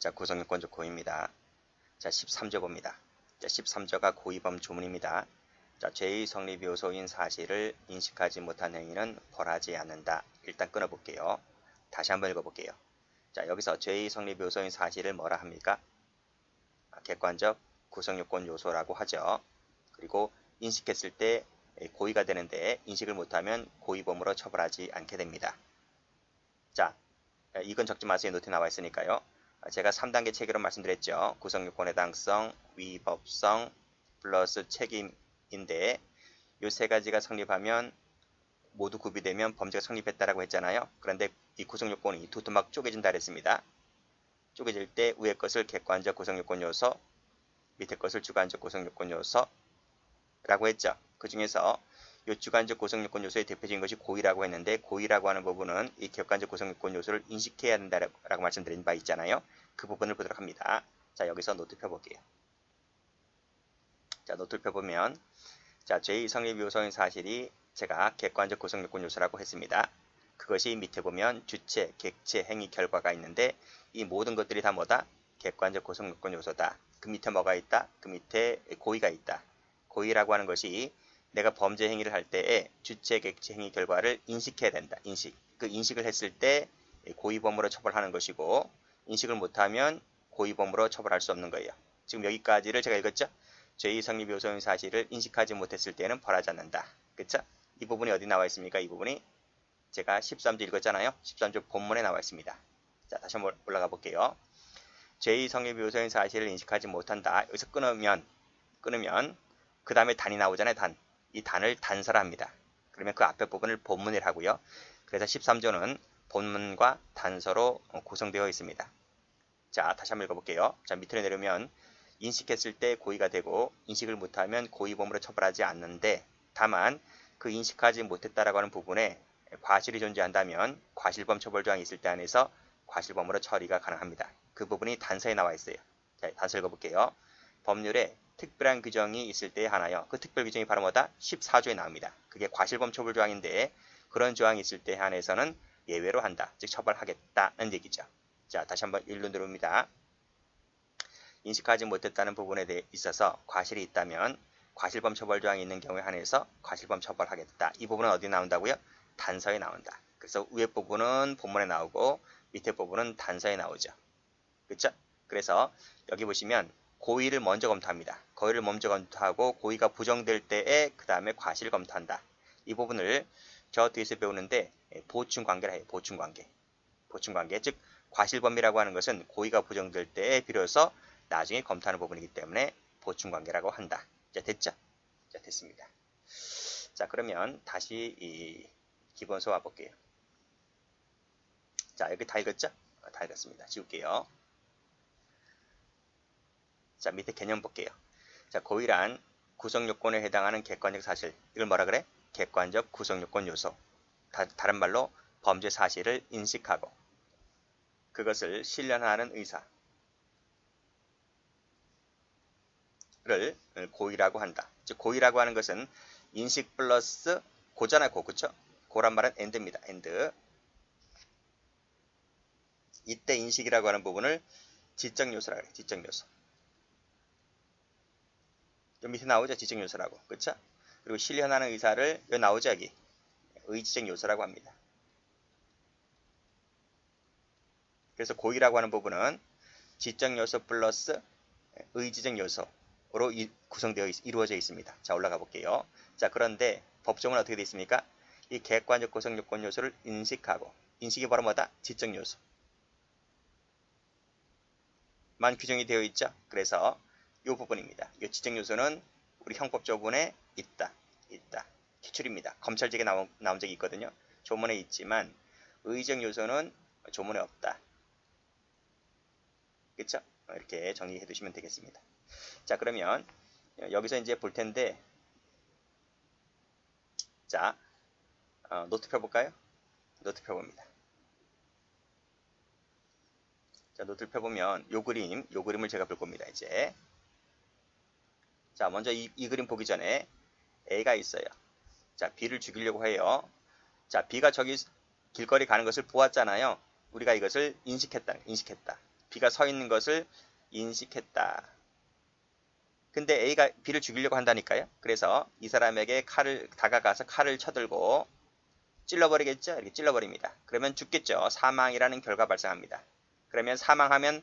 자, 구성요건적 고입니다. 자, 13조 봅니다. 자, 13조가 고의범 조문입니다. 자, 죄의 성립 요소인 사실을 인식하지 못한 행위는 벌하지 않는다. 일단 끊어볼게요. 다시 한번 읽어볼게요. 자, 여기서 죄의 성립 요소인 사실을 뭐라 합니까? 아, 객관적 구성요건 요소라고 하죠. 그리고 인식했을 때 고의가 되는데 인식을 못하면 고의범으로 처벌하지 않게 됩니다. 자, 이건 적지 마세요. 노트에 나와 있으니까요. 아, 제가 3단계 체계로 말씀드렸죠. 구성요건 해당성, 위법성, 플러스 책임인데 이 세 가지가 성립하면 모두 구비되면 범죄가 성립했다라고 했잖아요. 그런데 이 구성요건이 두툼막 쪼개진다 그랬습니다. 쪼개질 때 위의 것을 객관적 구성요건 요소, 밑에 것을 주관적 구성요건 요소라고 했죠. 그 중에서 이 주관적 구성요건 요소의 대표적인 것이 고의라고 했는데 고의라고 하는 부분은 이 객관적 구성요건 요소를 인식해야 된다라고 말씀드린 바 있잖아요. 그 부분을 보도록 합니다. 자 여기서 노트 펴볼게요. 자 노트를 펴보면 자 제2 성립 요소인 사실이 제가 객관적 구성요건 요소라고 했습니다. 그것이 밑에 보면 주체, 객체, 행위, 결과가 있는데 이 모든 것들이 다 뭐다? 객관적 구성요건 요소다. 그 밑에 뭐가 있다? 그 밑에 고의가 있다. 고의라고 하는 것이 내가 범죄 행위를 할 때에 주체, 객체, 행위, 결과를 인식해야 된다. 인식. 그 인식을 했을 때 고의범으로 처벌하는 것이고 인식을 못하면 고의범으로 처벌할 수 없는 거예요. 지금 여기까지를 제가 읽었죠? 제2 성립 요소인 사실을 인식하지 못했을 때는 벌하지 않는다. 그쵸? 이 부분이 어디 나와 있습니까? 이 부분이 제가 13조 읽었잖아요. 13조 본문에 나와 있습니다. 자, 다시 한번 올라가 볼게요. 제2 성립 요소인 사실을 인식하지 못한다. 여기서 끊으면 끊으면 그 다음에 단이 나오잖아요. 단. 이 단을 단서랍니다. 그러면 그 앞에 부분을 본문이라 하고요. 그래서 13조는 본문과 단서로 구성되어 있습니다. 자, 다시 한번 읽어볼게요. 자, 밑으로 내려오면 인식했을 때 고의가 되고 인식을 못하면 고의범으로 처벌하지 않는데 다만 그 인식하지 못했다라고 하는 부분에 과실이 존재한다면 과실범 처벌 조항이 있을 때 안에서 과실범으로 처리가 가능합니다. 그 부분이 단서에 나와 있어요. 자, 단서 읽어볼게요. 법률에 특별한 규정이 있을 때에 하나요. 그 특별 규정이 바로 뭐다? 14조에 나옵니다. 그게 과실범 처벌 조항인데 그런 조항이 있을 때에 한해서는 예외로 한다. 즉 처벌하겠다는 얘기죠. 자 다시 한번 일로 들어옵니다. 인식하지 못했다는 부분에 대해 있어서 과실이 있다면 과실범 처벌 조항이 있는 경우에 한해서 과실범 처벌하겠다. 이 부분은 어디 나온다고요? 단서에 나온다. 그래서 위에 부분은 본문에 나오고 밑에 부분은 단서에 나오죠. 그렇죠? 그래서 여기 보시면 고의를 먼저 검토합니다. 고의를 먼저 검토하고 고의가 부정될 때에 그 다음에 과실을 검토한다. 이 부분을 저 뒤에서 배우는데 보충 관계라 해요. 보충 관계. 보충 관계. 즉 과실범위라고 하는 것은 고의가 부정될 때에 비로소 나중에 검토하는 부분이기 때문에 보충 관계라고 한다. 자, 됐죠? 자, 됐습니다. 자, 그러면 다시 이 기본서 와볼게요. 자, 여기 다 읽었죠? 아, 다 읽었습니다. 지울게요. 자, 밑에 개념 볼게요. 자, 고의란 구성요건에 해당하는 객관적 사실. 이걸 뭐라 그래? 객관적 구성요건 요소. 다, 다른 말로 범죄 사실을 인식하고 그것을 실현하는 의사. 를 고의라고 한다. 즉 고의라고 하는 것은 인식 플러스 고잖아 고 그쵸? 고란 말은 엔드입니다. 엔드. 이때 인식이라고 하는 부분을 지적 요소라 그래. 지적 요소. 좀 밑에 나오죠. 지적 요소라고. 그쵸? 그리고 실현하는 의사를 여기 나오죠. 여기. 의지적 요소라고 합니다. 그래서 고의라고 하는 부분은 지적 요소 플러스 의지적 요소 으로 구성되어 있, 이루어져 있습니다. 자 올라가 볼게요. 자 그런데 법정은 어떻게 되어 있습니까? 이 객관적 구성 요건 요소를 인식하고 인식이 바로 뭐다? 지적 요소. 만 규정이 되어 있죠. 그래서 이 부분입니다. 이 지적 요소는 우리 형법 조문에 있다. 있다. 기출입니다. 검찰직에 나온, 나온 적이 있거든요. 조문에 있지만 의적 요소는 조문에 없다. 그렇죠? 이렇게 정리해 두시면 되겠습니다. 자 그러면 여기서 이제 볼 텐데 자 어, 노트 펴볼까요? 노트 펴봅니다. 자 노트를 펴보면 요 그림 요 그림을 제가 볼 겁니다. 이제 자 먼저 이, 이 그림 보기 전에 A가 있어요. 자 B를 죽이려고 해요. 자 B가 저기 길거리 가는 것을 보았잖아요. 우리가 이것을 인식했다. 인식했다. B가 서 있는 것을 인식했다. 근데 A가 B를 죽이려고 한다니까요. 그래서 이 사람에게 칼을 다가가서 칼을 쳐들고 찔러버리겠죠. 이렇게 찔러버립니다. 그러면 죽겠죠. 사망이라는 결과 발생합니다. 그러면 사망하면 어,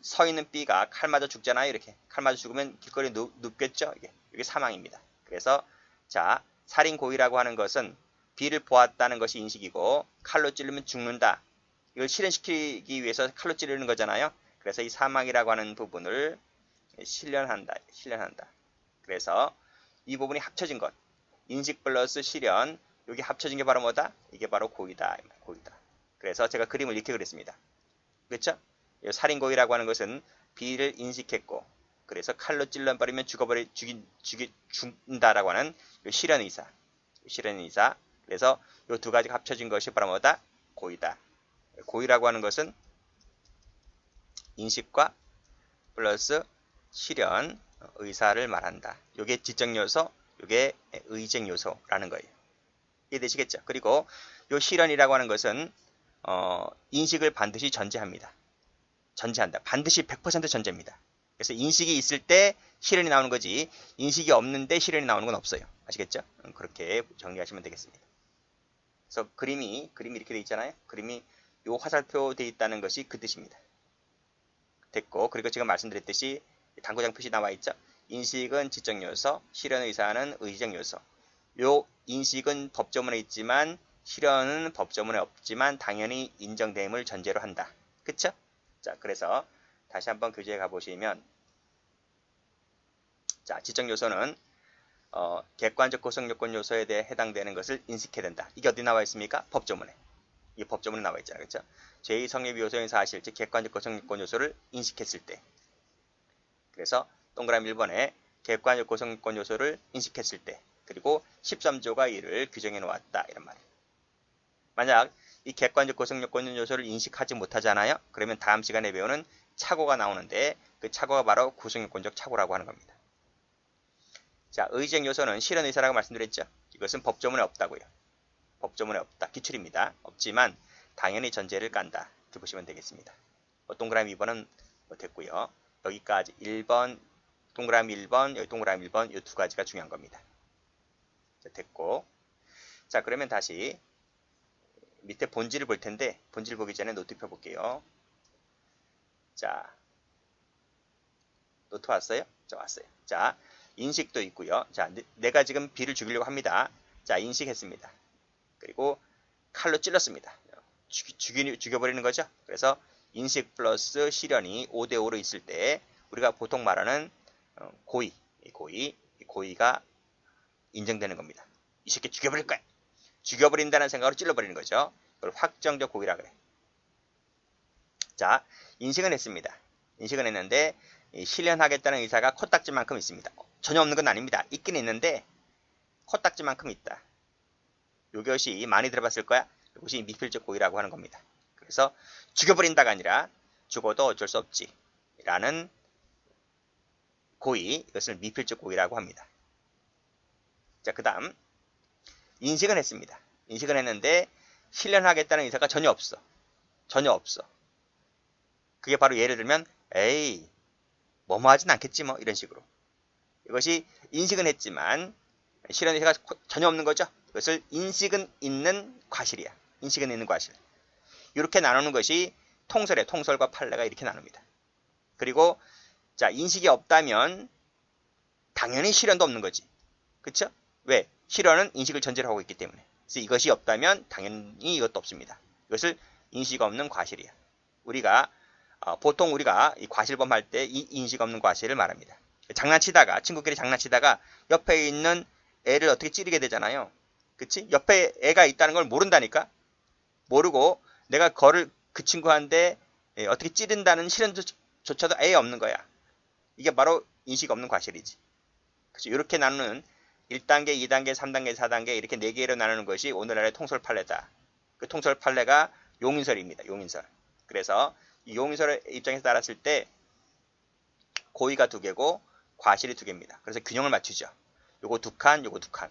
서 있는 B가 칼 맞아 죽잖아요. 이렇게 칼 맞아 죽으면 길거리에 눕, 겠죠 이게 이게 사망입니다. 그래서 자 살인 고의라고 하는 것은 B를 보았다는 것이 인식이고 칼로 찌르면 죽는다. 이걸 실현시키기 위해서 칼로 찌르는 거잖아요. 그래서 이 사망이라고 하는 부분을 실현한다. 실현한다. 그래서 이 부분이 합쳐진 것. 인식 플러스 실현. 여기 합쳐진 게 바로 뭐다? 이게 바로 고의다. 고의다. 그래서 제가 그림을 이렇게 그렸습니다. 그렇죠? 살인고의라고 하는 것은 B를 인식했고 그래서 칼로 찔러버리면 죽어버리 죽인 죽이 죽는다라고 하는 실현 의사. 실현 의사. 그래서 이 두 가지가 합쳐진 것이 바로 뭐다? 고의다. 고의라고 하는 것은 인식과 플러스 실현 의사를 말한다. 이게 지적 요소, 이게 의쟁 요소라는 거예요. 이해되시겠죠? 그리고 이 실현이라고 하는 것은 어, 인식을 반드시 전제합니다. 전제한다. 반드시 100% 전제입니다. 그래서 인식이 있을 때 실현이 나오는 거지 인식이 없는데 실현이 나오는 건 없어요. 아시겠죠? 음, 그렇게 정리하시면 되겠습니다. 그래서 그림이 그림이 이렇게 돼 있잖아요. 그림이 요 화살표 돼 있다는 것이 그 뜻입니다. 됐고 그리고 지금 말씀드렸듯이 당구장 표시 나와 있죠. 인식은 지적 요소, 실현 의사는 의적 요소. 요 인식은 법조문에 있지만 실현은 법조문에 없지만 당연히 인정됨을 전제로 한다. 그쵸? 자, 그래서 다시 한번 교재에 가보시면 자, 지적 요소는 어, 객관적 구성 요건 요소에 대해 해당되는 것을 인식해야 된다. 이게 어디 나와 있습니까? 법조문에. 이 법조문에 나와 있잖아요. 그렇죠? 제2 성립 요소인 사실, 즉 객관적 구성 요건 요소를 인식했을 때 그래서 동그라미 1번에 객관적 구성권 요소를 인식했을 때 그리고 13조가 이를 규정해 놓았다 이런 말이에요. 만약 이 객관적 구성 요건 요소를 인식하지 못하잖아요. 그러면 다음 시간에 배우는 착오가 나오는데 그 착오가 바로 구성 요건적 착오라고 하는 겁니다. 자, 의쟁 요소는 실현 의사라고 말씀드렸죠. 이것은 법조문에 없다고요. 법조문에 없다. 기출입니다. 없지만 당연히 전제를 깐다. 이렇게 보시면 되겠습니다. 뭐 동그라미 2번은 뭐 됐고요. 여기까지 1번, 동그라미 1번, 여기 동그라미 1번 이 두 가지가 중요한 겁니다. 자, 됐고 자 그러면 다시 밑에 본질을 볼 텐데 본질 보기 전에 노트 펴볼게요. 자 노트 왔어요? 자 왔어요. 자 인식도 있고요. 자 내가 지금 B를 죽이려고 합니다. 자 인식했습니다. 그리고 칼로 찔렀습니다. 죽이, 죽여버리는 거죠. 그래서 인식 플러스 실현이 5대5로 있을 때 우리가 보통 말하는 어, 고의, 고의, 고의가 인정되는 겁니다. 이 새끼 죽여버릴 거야. 죽여버린다는 생각으로 찔러버리는 거죠. 그걸 확정적 고의라 그래. 자, 인식은 했습니다. 인식은 했는데 실현하겠다는 의사가 코딱지만큼 있습니다. 전혀 없는 건 아닙니다. 있긴 있는데 코딱지만큼 있다. 이것이 많이 들어봤을 거야. 이것이 미필적 고의라고 하는 겁니다. 그래서 죽여버린다가 아니라 죽어도 어쩔 수 없지 라는 고의 이것을 미필적 고의라고 합니다. 자 그 다음 인식은 했습니다. 인식은 했는데 실현하겠다는 의사가 전혀 없어. 전혀 없어. 그게 바로 예를 들면 에이 뭐뭐 하진 않겠지 뭐 이런 식으로 이것이 인식은 했지만 실현 의사가 전혀 없는 거죠. 이것을 인식은 있는 과실이야. 인식은 있는 과실. 이렇게 나누는 것이 통설의 통설과 판례가 이렇게 나눕니다. 그리고 자 인식이 없다면 당연히 실현도 없는 거지. 그쵸? 왜? 실현은 인식을 전제로 하고 있기 때문에. 그래서 이것이 없다면 당연히 이것도 없습니다. 이것을 인식 없는 과실이야. 우리가 어, 보통 우리가 이 과실범 할 때 이 인식 없는 과실을 말합니다. 장난치다가 친구끼리 장난치다가 옆에 있는 애를 어떻게 찌르게 되잖아요. 그치? 옆에 애가 있다는 걸 모른다니까. 모르고 내가 거를 그 친구한테 예, 어떻게 찌른다는 실현조차도 아예 없는 거야. 이게 바로 인식 없는 과실이지. 그렇죠? 이렇게 나누는 1단계, 2단계, 3단계, 4단계 이렇게 4개로 나누는 것이 오늘날의 통솔 판례다. 그 통솔 판례가 용인설입니다. 용인설. 그래서 이 용인설의 입장에서 따랐을 때 고의가 두 개고 과실이 두 개입니다. 그래서 균형을 맞추죠. 요거 두 칸, 요거 두 칸.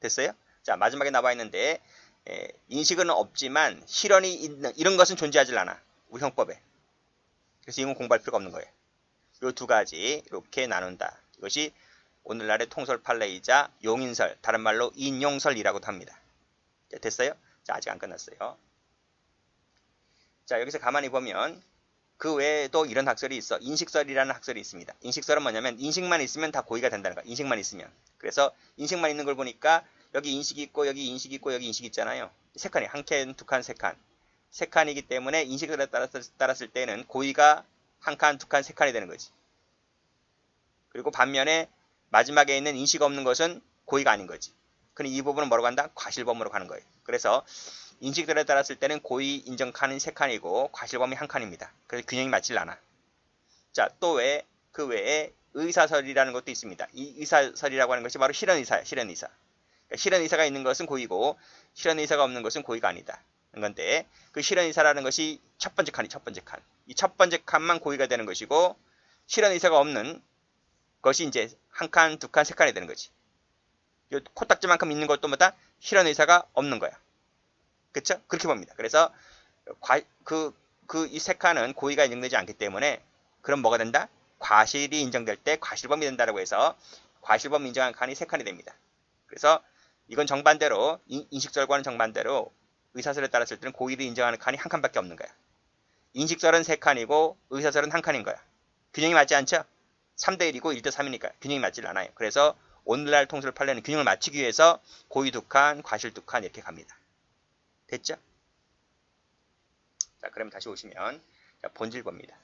됐어요? 자, 마지막에 나와 있는데 에, 인식은 없지만 실현이 있는 이런 것은 존재하지 않아. 우리 형법에. 그래서 이건 공부할 필요가 없는 거예요. 요 두 가지 이렇게 나눈다. 이것이 오늘날의 통솔 판례이자 용인설, 다른 말로 인용설이라고도 합니다. 자, 됐어요? 자, 아직 안 끝났어요. 자, 여기서 가만히 보면 그 외에도 이런 학설이 있어. 인식설이라는 학설이 있습니다. 인식설은 뭐냐면 인식만 있으면 다 고의가 된다는 거야. 인식만 있으면. 그래서 인식만 있는 걸 보니까 여기 인식이 있고 여기 인식이 있고 여기 인식이 있잖아요. 세 칸이 한 칸, 두 칸, 세 칸. 세 칸이기 때문에 인식을 따랐을, 따랐을 때는 고의가 한 칸, 두 칸, 세 칸이 되는 거지. 그리고 반면에 마지막에 있는 인식 없는 것은 고의가 아닌 거지. 그럼 이 부분은 뭐로 간다? 과실범으로 가는 거예요. 그래서 인식들에 따랐을 때는 고의 인정 칸은 세 칸이고 과실범이 한 칸입니다. 그래서 균형이 맞질 않아. 자, 또왜그 외에 의사설이라는 것도 있습니다. 이 의사설이라고 하는 것이 바로 실현 의사야, 실현 의사. 그러니까 실현 의사가 있는 것은 고의고 실현 의사가 없는 것은 고의가 아니다. 건데 그 실현 의사라는 것이 첫 번째 칸이 첫 번째 칸. 이 첫 번째 칸만 고의가 되는 것이고 실현 의사가 없는 것이 이제 한 칸, 두 칸, 세 칸이 되는 거지. 요 코딱지만큼 있는 것도 뭐다? 실현 의사가 없는 거야. 그쵸? 그렇게 봅니다. 그래서 그, 그 이 세 칸은 고의가 인정되지 않기 때문에 그럼 뭐가 된다? 과실이 인정될 때 과실범이 된다라고 해서 과실범 인정한 칸이 세 칸이 됩니다. 그래서 이건 정반대로 인식설과는 정반대로 의사설에 따랐을 때는 고의를 인정하는 칸이 한 칸밖에 없는 거야. 인식설은 세 칸이고 의사설은 한 칸인 거야. 균형이 맞지 않죠? 3대 1이고 1대 3이니까 균형이 맞질 않아요. 그래서 오늘날 통솔 판례는 균형을 맞추기 위해서 고의 두 칸, 과실 두 칸 이렇게 갑니다. 됐죠? 자, 그럼 다시 오시면 자, 본질 봅니다.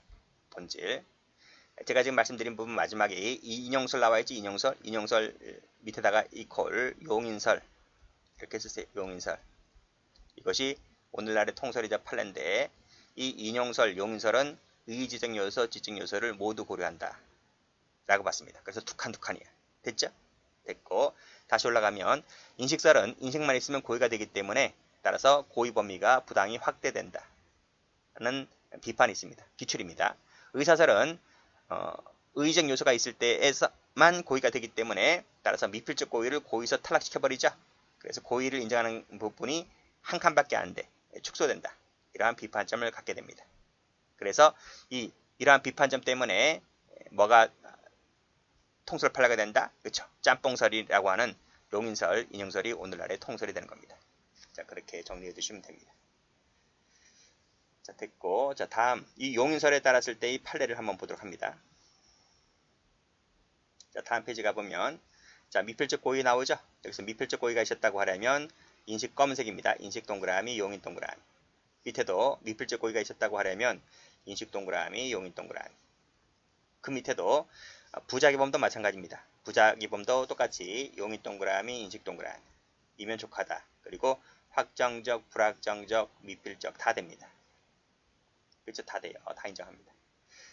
본질. 제가 지금 말씀드린 부분 마지막에 이 인용설 나와있지 인용설 인용설 밑에다가 이퀄 용인설 이렇게 쓰세요 용인설 이것이 오늘날의 통설이자 판례인데 이 인용설 용인설은 의지적 요소 지적 요소를 모두 고려한다 라고 봤습니다 그래서 툭한 툭한이야 됐죠 됐고 다시 올라가면 인식설은 인식만 있으면 고의가 되기 때문에 따라서 고의 범위가 부당히 확대된다 는 비판이 있습니다 기출입니다 의사설은 어, 의적 요소가 있을 때에서만 고의가 되기 때문에 따라서 미필적 고의를 고의서 탈락시켜버리죠. 그래서 고의를 인정하는 부분이 한 칸밖에 안 돼. 축소된다. 이러한 비판점을 갖게 됩니다. 그래서 이 이러한 비판점 때문에 뭐가 통솔 팔라가 된다? 그렇죠. 짬뽕설이라고 하는 용인설, 인용설이 오늘날의 통설이 되는 겁니다. 자, 그렇게 정리해 주시면 됩니다. 자, 됐고. 자, 다음. 이 용인설에 따랐을 때 이 판례를 한번 보도록 합니다. 자, 다음 페이지 가보면, 자, 미필적 고의 나오죠? 여기서 미필적 고의가 있었다고 하려면, 인식 검은색입니다. 인식 동그라미, 용인 동그라미. 밑에도 미필적 고의가 있었다고 하려면, 인식 동그라미, 용인 동그라미. 그 밑에도 부작위범도 마찬가지입니다. 부작위범도 똑같이 용인 동그라미, 인식 동그라미. 이면 족하다. 그리고 확정적, 불확정적, 미필적 다 됩니다. 그렇죠? 다 돼요. 다 인정합니다.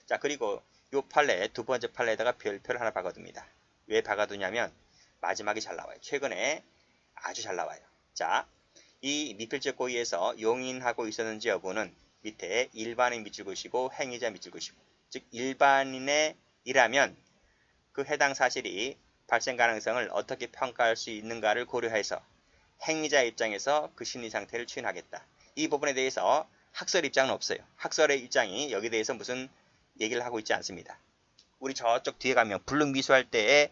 자, 그리고 요 판례, 두 번째 판례에다가 별표를 하나 박아둡니다. 왜 박아두냐면 마지막이 잘 나와요. 최근에 아주 잘 나와요. 자, 이 미필적 고의에서 용인하고 있었는지 여부는 밑에 일반인 밑줄 그시고 행위자 밑줄 그시고 즉 일반인의 이라면 그 해당 사실이 발생 가능성을 어떻게 평가할 수 있는가를 고려해서 행위자 입장에서 그 심리 상태를 추인하겠다. 이 부분에 대해서 학설 입장은 없어요. 학설의 입장이 여기에 대해서 무슨 얘기를 하고 있지 않습니다. 우리 저쪽 뒤에 가면 불능 미수할 때에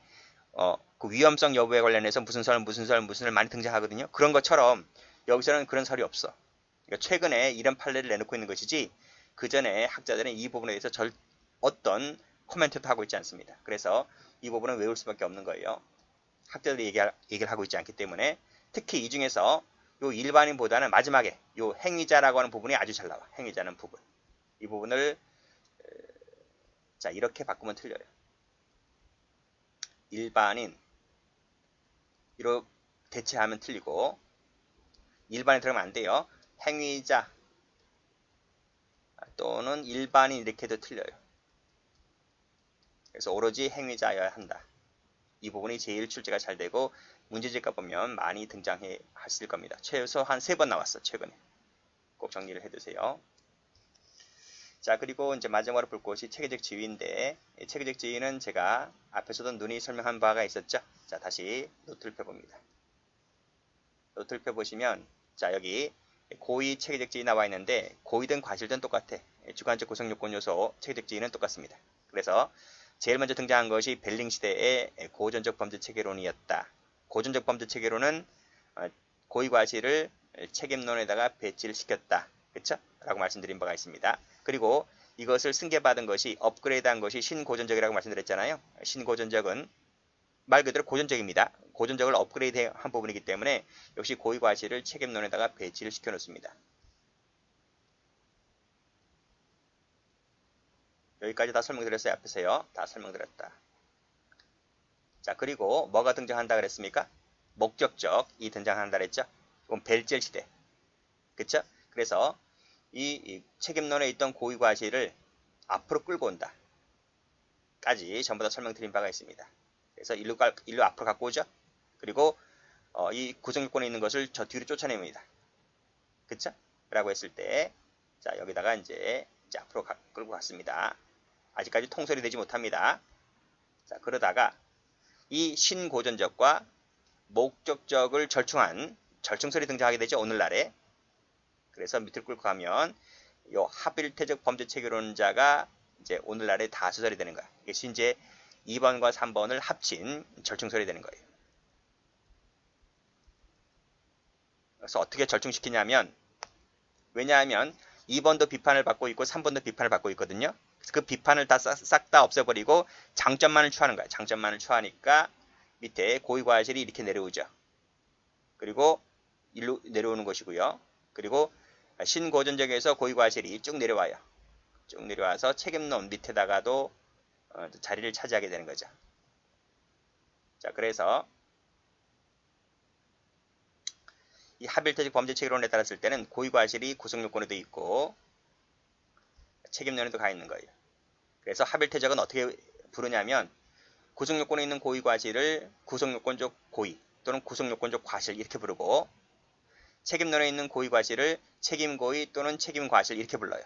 어, 그 위험성 여부에 관련해서 무슨 설, 무슨 설, 무슨 설 많이 등장하거든요. 그런 것처럼 여기서는 그런 설이 없어. 그러니까 최근에 이런 판례를 내놓고 있는 것이지 그 전에 학자들은 이 부분에 대해서 절 어떤 코멘트도 하고 있지 않습니다. 그래서 이 부분은 외울 수밖에 없는 거예요. 학자들이 얘기할, 얘기를 하고 있지 않기 때문에 특히 이 중에서 요 일반인보다는 마지막에 요 행위자라고 하는 부분이 아주 잘 나와. 행위자는 부분. 이 부분을 자 이렇게 바꾸면 틀려요. 일반인 이로 대체하면 틀리고 일반인 들어가면 안 돼요. 행위자 또는 일반인 이렇게 해도 틀려요. 그래서 오로지 행위자여야 한다. 이 부분이 제일 출제가 잘 되고 문제집가 보면 많이 등장해 하실 겁니다. 최소 한 세 번 나왔어 최근에. 꼭 정리를 해두세요. 자 그리고 이제 마지막으로 볼 것이 체계적 지위인데 체계적 지위는 제가 앞에서도 눈이 설명한 바가 있었죠. 자 다시 노트를 펴봅니다. 노트를 펴보시면 자 여기 고의 체계적 지위 나와 있는데 고의든 과실든 똑같아. 주관적 구성요건 요소 체계적 지위는 똑같습니다. 그래서 제일 먼저 등장한 것이 벨링 시대의 고전적 범죄 체계론이었다. 고전적 범죄 체계론은 어, 고의 과실을 책임론에다가 배치를 시켰다. 그쵸? 라고 말씀드린 바가 있습니다. 그리고 이것을 승계받은 것이 업그레이드한 것이 신고전적이라고 말씀드렸잖아요. 신고전적은 말 그대로 고전적입니다. 고전적을 업그레이드한 부분이기 때문에 역시 고의 과실을 책임론에다가 배치를 시켜 놓습니다. 여기까지 다 설명드렸어요. 앞에서요. 다 설명드렸다. 자, 그리고 뭐가 등장한다 그랬습니까? 목적적이 등장한다 그랬죠? 이건 벨젤 시대. 그쵸? 그래서 이, 이 책임론에 있던 고의 과실을 앞으로 끌고 온다. 까지 전부 다 설명드린 바가 있습니다. 그래서 일로, 일로 앞으로 갖고 오죠. 그리고 어, 이 구성요건에 있는 것을 저 뒤로 쫓아냅니다. 그쵸? 라고 했을 때, 자, 여기다가 이제, 이제 앞으로 가, 끌고 갔습니다. 아직까지 통솔이 되지 못합니다. 자, 그러다가 이 신고전적과 목적적을 절충한 절충설이 등장하게 되죠. 오늘날에. 그래서 밑을 끌고 가면 요 합일태적 범죄 체계론자가 이제 오늘날에 다수설이 되는 거야. 이게 이제 2번과 3번을 합친 절충설이 되는 거예요. 그래서 어떻게 절충시키냐면 왜냐하면 2번도 비판을 받고 있고 3번도 비판을 받고 있거든요. 그 비판을 다 싹 다 없애버리고 장점만을 추하는 거야. 장점만을 추하니까 밑에 고위과실이 이렇게 내려오죠. 그리고 일로 내려오는 것이고요. 그리고 신고전적에서 고위과실이 쭉 내려와요. 쭉 내려와서 책임론 밑에다가도 어, 자리를 차지하게 되는 거죠. 자, 그래서 이 합일태적 범죄 체계론에 따랐을 때는 고위과실이 구성요건에도 있고 책임론에도 가 있는 거예요. 그래서 합일태적은 어떻게 부르냐면 구성요건에 있는 고위과실을 구성요건적 고의 또는 구성요건적 과실 이렇게 부르고 책임론에 있는 고의과실을 책임고의 또는 책임과실 이렇게 불러요.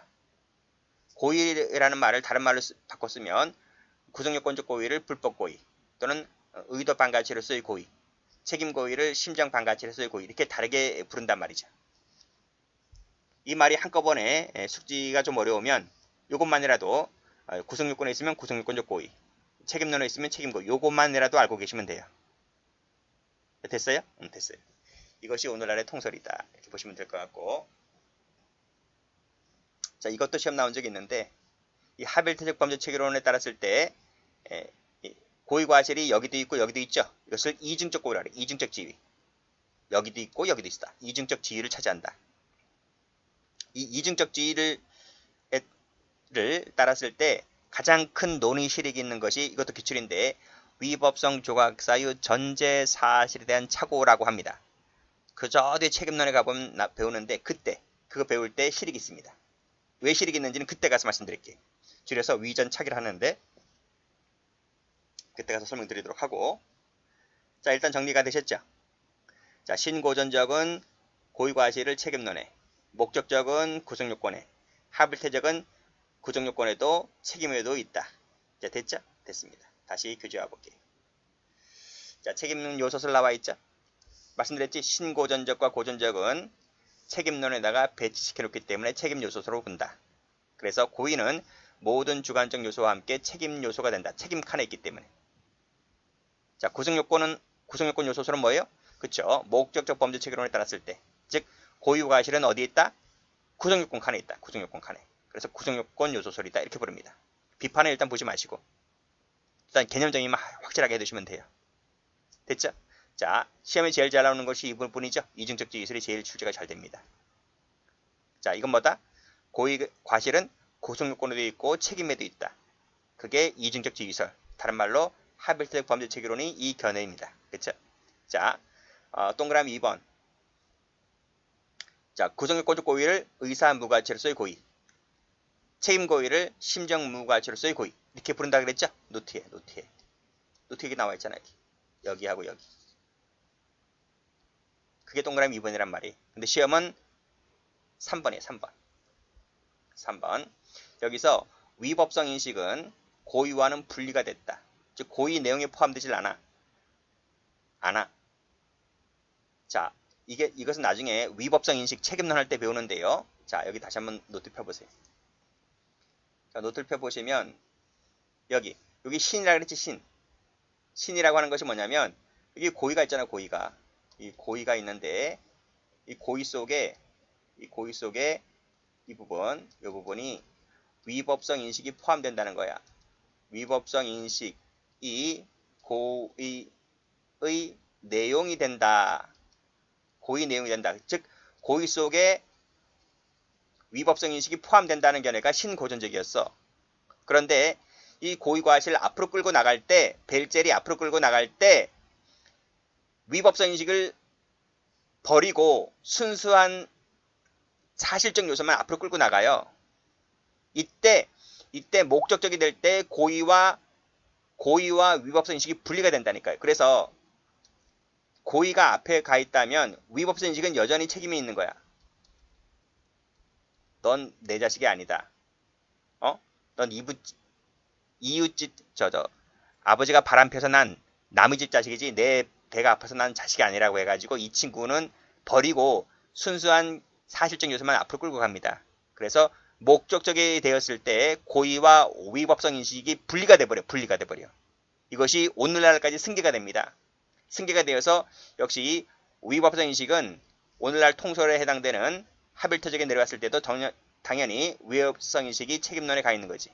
고의라는 말을 다른 말로 바꿔 쓰면 구성요건적 고의를 불법고의 또는 의도 반가치로서의 고의, 책임고의를 심정 반가치로서의 고의 이렇게 다르게 부른단 말이죠. 이 말이 한꺼번에 숙지가 좀 어려우면 이것만이라도 어, 구성요건에 있으면 구성요건적 고의, 책임론에 있으면 책임고의 요것만이라도 알고 계시면 돼요. 됐어요? 응, 됐어요. 이것이 오늘날의 통설이다. 이렇게 보시면 될 것 같고 자 이것도 시험 나온 적이 있는데 이 하빌태적 범죄 체계론에 따랐을 때 에, 고의 과실이 여기도 있고 여기도 있죠. 이것을 이중적 고의라 그래. 이중적 지위. 여기도 있고 여기도 있다. 이중적 지위를 차지한다. 이 이중적 지위를 를 따랐을 때 가장 큰 논의 실익이 있는 것이 이것도 기출인데 위법성 조각사유 전제 사실에 대한 착오라고 합니다. 그저 뒤에 책임론에 가보면 배우는데 그때 그거 배울 때 실익이 있습니다. 왜 실익이 있는지는 그때 가서 말씀드릴게요. 줄여서 위전 차기를 하는데 그때 가서 설명드리도록 하고 자 일단 정리가 되셨죠? 자 신고전적은 고의과실을 책임론에 목적적은 구성요건에 하빌태적은 구성요건에도 책임에도 있다. 자 됐죠? 됐습니다. 다시 교재 와 볼게요. 자 책임 요소설 나와 있죠? 말씀드렸지 신고전적과 고전적은 책임론에다가 배치시켜 놓기 때문에 책임 요소로 본다. 그래서 고의는 모든 주관적 요소와 함께 책임 요소가 된다. 책임 칸에 있기 때문에. 자, 구성요건은 구성요건 요소설은 뭐예요? 그쵸? 목적적 범죄 체계론에 따랐을 때. 즉, 고의와 과실은 어디에 있다? 구성요건 칸에 있다. 구성요건 칸에. 그래서 구성요건 요소설이다. 이렇게 부릅니다. 비판을 일단 보지 마시고. 일단 개념적인만 확실하게 해두시면 돼요. 됐죠? 자, 시험에 제일 잘 나오는 것이 이 부분이죠. 이중적 지기술이 제일 출제가 잘 됩니다. 자, 이건 뭐다? 고의 과실은 고성요건에도 있고 책임에도 있다. 그게 이중적 지기설. 다른 말로 하빌트적 범죄 체계론이 이 견해입니다. 그쵸? 자, 어, 동그라미 2번. 자, 구성요건적 고의를 의사 무과치로서의 고의. 책임 고의를 심정 무과치로서의 고의. 이렇게 부른다 그랬죠? 노트에, 노트에. 노트에 나와 있잖아요. 여기. 하고 여기. 그게 동그라미 2번이란 말이에요. 근데 시험은 3번이에요. 3번. 3번. 여기서 위법성 인식은 고의와는 분리가 됐다. 즉 고의 내용에 포함되질 않아. 않아. 자, 이게 이것은 나중에 위법성 인식 책임론 할 때 배우는데요. 자, 여기 다시 한번 노트 펴보세요. 자, 노트를 펴보시면 여기 여기 신이라 그랬지 신. 신이라고 하는 것이 뭐냐면 여기 고의가 있잖아 고의가. 이 고의가 있는데 이 고의 속에 이 고의 속에 이 부분 이 부분이 위법성 인식이 포함된다는 거야. 위법성 인식이 고의의 내용이 된다. 고의 내용이 된다. 즉 고의 속에 위법성 인식이 포함된다는 견해가 신고전적이었어 그런데 이 고의과실 앞으로 끌고 나갈 때 벨젤이 앞으로 끌고 나갈 때 위법성 인식을 버리고 순수한 사실적 요소만 앞으로 끌고 나가요. 이때 이때 목적적이 될 때 고의와 고의와 위법성 인식이 분리가 된다니까요. 그래서 고의가 앞에 가 있다면 위법성 인식은 여전히 책임이 있는 거야. 넌 내 자식이 아니다. 어? 넌 이웃 이웃집 저 저 아버지가 바람 펴서 난 남의 집 자식이지 내 배가 아파서 난 자식이 아니라고 해가지고 이 친구는 버리고 순수한 사실적 요소만 앞으로 끌고 갑니다. 그래서 목적적이 되었을 때 고의와 위법성 인식이 분리가 돼버려 분리가 돼버려 이것이 오늘날까지 승계가 됩니다. 승계가 되어서 역시 위법성 인식은 오늘날 통솔에 해당되는 하빌터적에 내려갔을 때도 당연히 위법성 인식이 책임론에 가 있는 거지.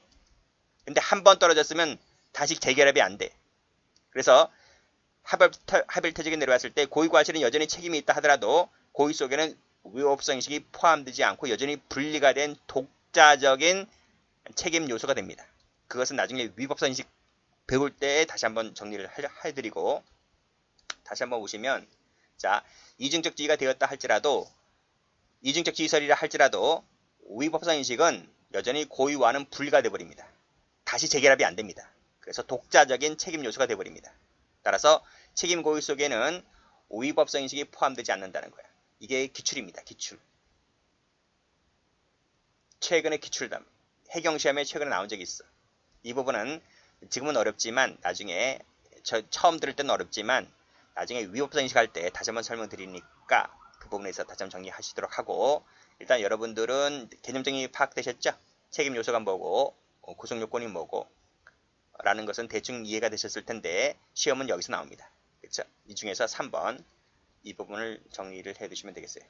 근데 한 번 떨어졌으면 다시 재결합이 안 돼. 그래서 하빌터, 하빌터직에 내려왔을 때 고의 과실은 여전히 책임이 있다 하더라도 고의 속에는 위법성 인식이 포함되지 않고 여전히 분리가 된 독자적인 책임 요소가 됩니다. 그것은 나중에 위법성 인식 배울 때 다시 한번 정리를 해드리고 다시 한번 보시면 자 이중적 지위가 되었다 할지라도 이중적 지위설이라 할지라도 위법성 인식은 여전히 고의와는 분리가 되어버립니다. 다시 재결합이 안 됩니다. 그래서 독자적인 책임 요소가 되어버립니다. 따라서 책임 고의 속에는 위법성 인식이 포함되지 않는다는 거야. 이게 기출입니다. 기출. 최근에 기출담. 해경시험에 최근에 나온 적이 있어. 이 부분은 지금은 어렵지만 나중에 저 처음 들을 때는 어렵지만 나중에 위법성 인식 할 때 다시 한번 설명드리니까 그 부분에서 다시 한번 정리하시도록 하고 일단 여러분들은 개념적인 파악되셨죠? 책임 요소가 뭐고 어, 구성 요건이 뭐고 라는 것은 대충 이해가 되셨을 텐데 시험은 여기서 나옵니다. 그렇죠? 이 중에서 3번 이 부분을 정리를 해 두시면 되겠어요.